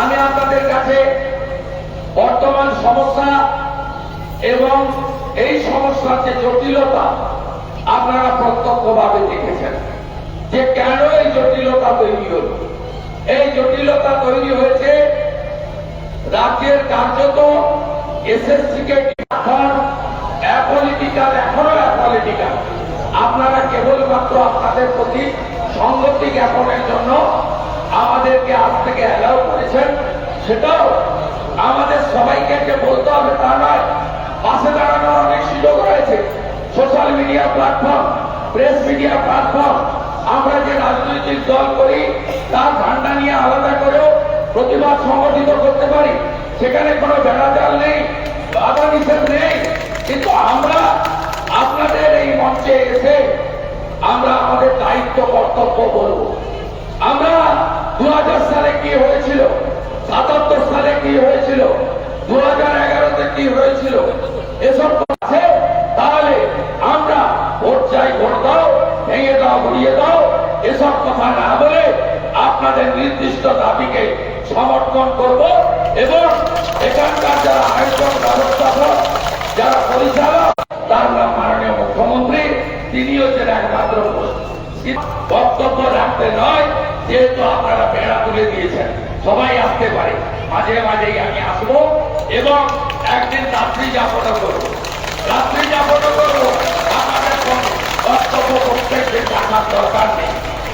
আমি আপনাদের কাছে বর্তমান সমস্যা এবং এই সমস্যার যে জটিলতা, আপনারা প্রত্যক্ষভাবে দেখেছেন যে কেন এই জটিলতা তৈরি হল। এই জটিলতা তৈরি হয়েছে, রাজ্যের কার্যত এসএসসি কে অ্যাপলিটিক্যাল, এখনও অ্যাপলিটিক্যাল। আপনারা কেবলমাত্র আপনাদের প্রতি সংগতি জ্ঞাপনের জন্য আজ থেকে অ্যালাউ করেছেন, সেটাও আমাদের সবাইকে যে বলতে হবে তা নয়। পাশে দাঁড়ানোর অনেক সুযোগ রয়েছে। Social media platform press media platform আমরা যে রাজনৈতিক দল করি, তার ঠান্ডা নিয়ে আলাদা করেও প্রতিবাদ সংগঠিত করতে পারি। সেখানে কোনো বেড়াজাল নেই বাধা নিষেধ নেই। কিন্তু আমরা আপনাদের এই মঞ্চে এসে আমরা আমাদের দায়িত্ব, কর্তব্য সালে কি হয়েছিল? সাতাত্তর সালে কি হয়েছিল? দু হাজার এগারোতে কি হয়েছিল? এসব আছে? তাহলে আমরা ভোট চাই, ভোট দাও, ভেঙে দাও ঘুরিয়ে দাও। এসব কথা না বলে আপনাদের নির্দিষ্ট দাবিকে সমর্থন করব এবং এখানকার যারা আয়োজন ব্যবস্থাপক, যারা পরিচালক, তার নাম মাননীয় মুখ্যমন্ত্রী তিনি হচ্ছেন একমাত্র বক্তব্য রাখতে নয় যেহেতু আপনারা বেড়া তুলে দিয়েছেন, সবাই আসতে পারে। মাঝে মাঝেই আমি আসব এবং একদিন রাত্রি যাপন করব। রাত্রি যাপন করব। আমাদের বক্তব্য প্রত্যেকদিন রাখার দরকার নেই।